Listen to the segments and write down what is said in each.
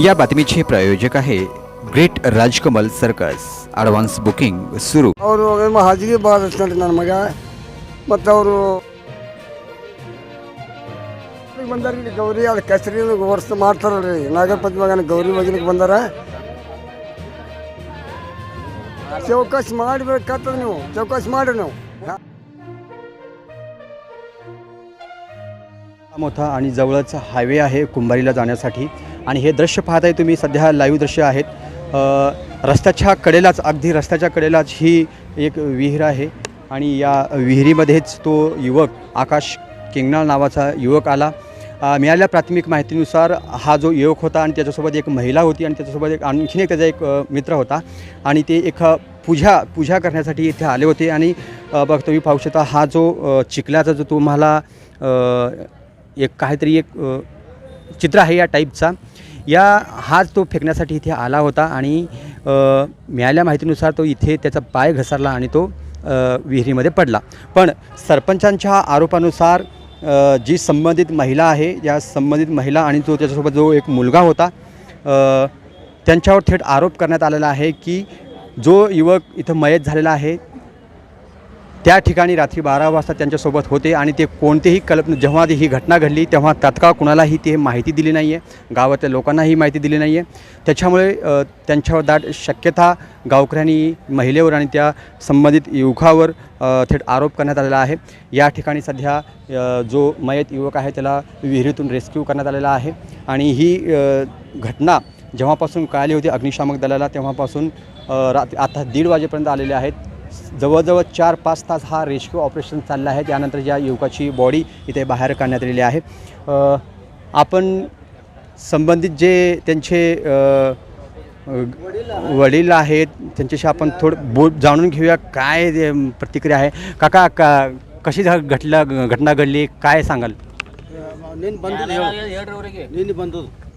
या बातमीचे प्रायोजक आहे great Rajkamal circus advance booking ಸುರು ಅವರು ಏನೋ ಹಾಜಿಗೆ ಬಾಳ ಇಷ್ಟ ನನ್ನ ಮಗ ಮತ್ತು ಅವರು ಬಂದಾರ ಇಲ್ಲಿ ಗೌರಿ ಅದು ಕಸ್ರಿ ವರ್ಷ ಮಾಡ್ತಾರಲ್ರಿ ನಾಗಪತಿ ಮಗನ ಗೌರಿ ಒಗಿಲಿಕ್ಕೆ ಬಂದಾರ ಚೌಕಾಸಿ ಮಾಡ್ಬೇಕಾಗ್ತದೆ ನೀವು ಚೌಕಾಸಿ ಮಾಡ್ರಿ ನೀವು मोठा आणि जवळच हायवे आहे कुंभारीला जाण्यासाठी. आणि हे दृश्य पाहताय तुम्ही सध्या लाईव्ह दृश्य आहेत. रस्त्याच्या कडेलाच अगदी रस्त्याच्या कडेलाच ही एक विहीर आहे. आणि या विहिरीमध्येच तो युवक आकाश किंगनाळ नावाचा युवक आला. मिळालेल्या प्राथमिक माहितीनुसार हा जो युवक होता आणि त्याच्यासोबत एक महिला होती आणि त्याच्यासोबत एक आणखीन एक त्याचा एक मित्र होता. आणि ते एक पूजा पूजा करण्यासाठी इथे आले होते. आणि बघ तुम्ही पाहू शकता हा जो चिखल्याचा जो तुम्हाला एक काहीतरी एक चित्र आहे या टाईपचा या हाच तो फेकण्यासाठी इथे आला होता आणि मिळाल्या माहितीनुसार तो इथे त्याचा पाय घसरला आणि तो विहिरीमध्ये पडला. पण सरपंचांच्या आरोपानुसार जी संबंधित महिला आहे या संबंधित महिला आणि जो त्याच्यासोबत जो एक मुलगा होता त्यांच्यावर थेट आरोप करण्यात आलेला आहे की जो युवक इथं मयत झालेला आहे त्या ठिकाणी रात्री बारा वाजता त्यांच्यासोबत होते आणि ते कोणतेही कल्पना जेव्हा ही घटना घडली तेव्हा तात्काळ कुणालाही ते माहिती दिली नाही आहे गावातल्या लोकांनाही माहिती दिली नाही आहे त्याच्यामुळे त्यांच्यावर दाट शक्यता गावकऱ्यांनी महिलेवर आणि त्या संबंधित युवकावर थेट आरोप करण्यात आलेला आहे. या ठिकाणी सध्या जो मयत युवक आहे त्याला विहिरीतून रेस्क्यू करण्यात आलेला आहे आणि ही घटना जेव्हापासून कळाली होती अग्निशामक दलाला तेव्हापासून अ, रात्री आता दीड वाजेपर्यंत आलेले आहेत जवळजवळ चार पाच तास हा रेस्क्यू ऑपरेशन चाललं आहे त्यानंतर या युवकाची बॉडी इथे बाहेर काढण्यात आलेली आहे अ, आपण संबंधित जे त्यांचे अ, अ, वडील आहेत त्यांच्याशी आपण थोडं बोल जाणून घेऊया काय ते प्रतिक्रिया आहे काका का कशी झा- घटला घटना घडली काय सांगाल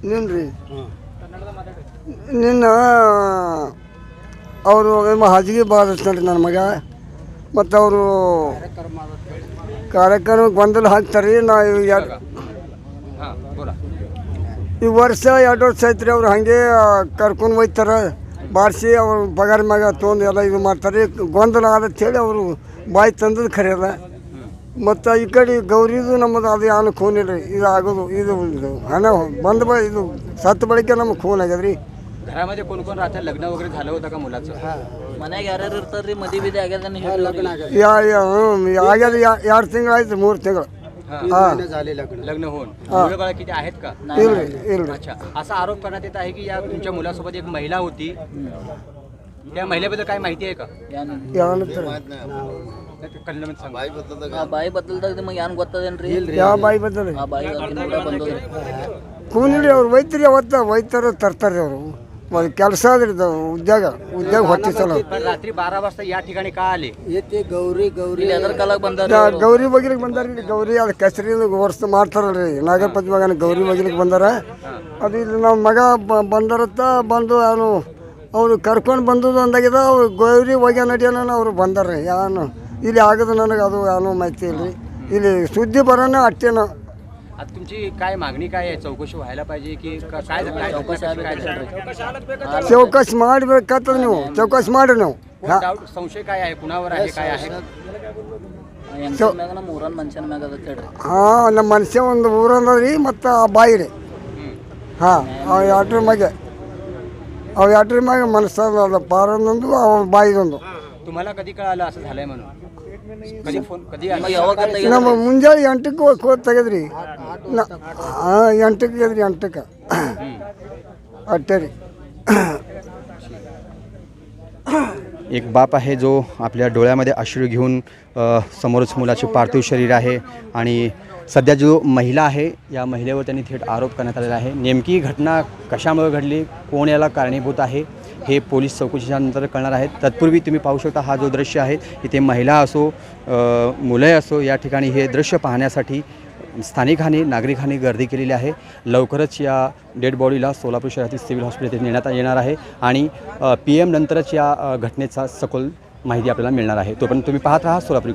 ನಿನ್ರಿ ನಿನ್ನ ಅವರು ಹಾಸಿಗೆ ಹಾಜಿಗೆ ಭಾಳ ನನ್ನ ಮಗ. ಮತ್ತು ಅವರು ಕಾರ್ಯಕ್ರಮಕ್ಕೆ ಗೊಂದಲ ಹಾಕ್ತಾರೆ. ನಾ ಎರಡು ಈ ವರ್ಷ ಎರಡು ವರ್ಷ ಐತ್ರಿ ಅವ್ರು ಹಾಗೆ ಕರ್ಕೊಂಡು ಹೋಗ್ತಾರೆ ಬಾರಿಸಿ ಅವ್ರು ಪಗಾರ ಮ್ಯಾಗ ತೊಗೊಂಡು ಎಲ್ಲ ಇದು ಮಾಡ್ತಾರೆ. ಗೊಂದಲ ಆದತ್ ಹೇಳಿ ಅವರು ಬಾಯಿ ತಂದದ್ದು ಖರೆ ಅದ ಮತ್ತು ಈ ಕಡೆ ಗೌರಿದು ನಮ್ಮದು ಅದು ಯಾನು ಖೂನ್ ಇಲ್ಲ ಇದು ಆಗೋದು ಇದು ಇದು ಹಣ ಬಂದ ಬ ಇದು ಸತ್ತು ಬಳಿಕ ನಮ್ಗೆ ಖೂನ್ ಆಗ್ಯದ ರೀ घरामध्ये कोण कोण राहतं लग्न वगैरे झालं होतं का मुलाचं ಮನ್ಯಾಗ ಯಾರ್ಯಾರು ಇರ್ತಾರ್ರಿ ಮದಿ ಬಿದಿ ಆಗ್ಯದ ಯಾ ಯಾ ಹ್ಞೂ ಆಗ್ಯದ ಎರಡು ತಿಂಗಳು ಆಯ್ತು ಮೂರು ತಿಂಗಳು ಹಾಂ लग्न होऊन मुलं बाळ किती आहेत का ಇಲ್ರಿ ಇಲ್ರಿ अच्छा असा आरोप करण्यात येत आहे की या तुमच्या मुलासोबत एक महिला होती त्या महिलेबद्दल काय माहिती आहे का ಯಾವನತ್ರ कल्याण सांगा ಆ ಬಾಯಿ ಬದಲ್ದಾಗ ನಿಮಗೆ ಏನ್ ಗೊತ್ತದೇನ್ರಿ ಯಾವ ಬಾಯಿ ಬದ್ದಲ್ಲ ಆ ಬಾಯಿ ಆಕಿನ ಕೂಡ ಬಂದದ್ರಿ ಕೂನಿರಿ ಅವ್ರು ಒಯ್ತಿರಿ ಅವತ್ತ ಒಯ್ತಾರ ತರ್ತಾರೆ ಅವರು ಒಂದು ಕೆಲಸ ಅದ್ರಿ ಇದು ಉದ್ಯೋಗ ಉದ್ಯೋಗ ಹೊಟ್ಟೆ ಸಲ पण रात्री बारा वाजता या ठिकाणी का आले ಇಲ್ಲಿ ಎದ್ರ ಕಾಲಾಗ ಬಂದಾರ ನಾ- ಗೌರಿ ಬಗಿಲಿಗೆ ಬಂದಾರ ಇಲ್ಲಿ ಗೌರಿ ಅದು ಕಸ್ರಿ ವರ್ಷ ಮಾಡ್ತಾರಲ್ರಿ ನಾಗಪತಿ ಮಗನ ಗೌರಿ ಬಗಿಲಿಗೆ ಬಂದಾರ ಅದು ಇಲ್ಲಿ ನಮ್ಮ ಮಗ ಬ- ಬಂದಾರತ್ತ ಬಂದು ಅವನು ಅವರು ಕರ್ಕೊಂಡು ಬಂದದ್ದು ಅಂದಾಗಿದ ಅವ್ರು ಗೌರಿ ಒಗ್ಯ ನಡಿಯೋನ ಅವ್ರು ಬಂದಾರ ಯಾನು ಇಲ್ಲಿ ಆಗದು ನನಗೆ ಅದು ಯಾನು ಮಾಹಿತಿ ಇಲ್ರಿ ಇಲ್ಲಿ ಸುದ್ದಿ ಬರೋಣ ಅಟ್ಟೇನ आता तुमची काय मागणी काय आहे चौकशी व्हायला पाहिजे की का- काय काय ಚೌಕಾಸಿ काय ಆಗ್ಬೇಕಲ್ರಿ ಚೌಕಾಸಿ ಮಾಡ್ಬೇಕಾಗ್ತದೆ ನೀವು ಚೌಕಾಸಿ ಮಾಡ್ರಿ ನೀವು कोण doubt- संशय काय आहे कुणावर आहे काय आहे ಹೆಂಗಸ ಮ್ಯಾಗ ನಮ್ಮ ಊರನ್ ಮನುಷ್ಯನ ಮ್ಯಾಗ ಅದ ಹೇಳ್ರಿ ಹಾಂ ನಮ್ಮ ಮನುಷ್ಯ ಒಂದು ಊರಂದ ರೀ ಮತ್ತು ಆ ಬಾಯಿ ರೀ ಹಾಂ ಅವ ಎರಡ್ರ ಮ್ಯಾಗೆ ಅವ ಎರಡ್ರ ಮ್ಯಾಗ ಮನಸ್ಸದ ಪಾರೊಂದೊಂದು ಅವ ಬಾಯಿದೊಂದು तुम्हाला कधी कळालं असं झालंय म्हणून कधी फोन कधी ನಿಮಗೆ ಯಾವಾಗ ಗೊತ್ತಾಗ್ಯದ? ನಮ್ಮ ಮುಂಜಾನೆ ಎಂಟಕ್ಕೆ ಹೋಗಿ ಹೋಗಿ ತೆಗೆದ್ರಿ ಹಾಂ ಎಂಟಕ್ಕೆ ತೆಗೆದ್ರಿ ಎಂಟಕ್ಕೆ ಅಟ್ಟೆ ರೀ एक बाप आहे जो आपल्या डोळ्यामध्ये अश्रू घेऊन अ, समोरच मुलाचे पार्थिव शरीर आहे आणि सध्या जो महिला आहे या महिलेवर त्यांनी थेट आरोप करण्यात आलेला आहे नेमकी घटना कशामुळे घडली कोण याला कारणीभूत आहे हे पोलीस चौकशीच्या नंतर कळणार आहेत. तत्पूर्वी तुम्ही पाहू शकता हा जो दृश्य आहे इथे महिला असो अ, मुलं असो या ठिकाणी हे दृश्य पाहण्यासाठी स्थानिकांनी नागरिकांनी गर्दी केलेली आहे. लवकरच या डेड बॉडीला सोलापूर शहरातील सिव्हिल हॉस्पिटल नेण्यात येणार आहे आणि पी एम नंतरच या घटनेचा सखोल माहिती आपल्याला मिळणार आहे. तोपर्यंत तुम्ही पाहत राहा सोलापूर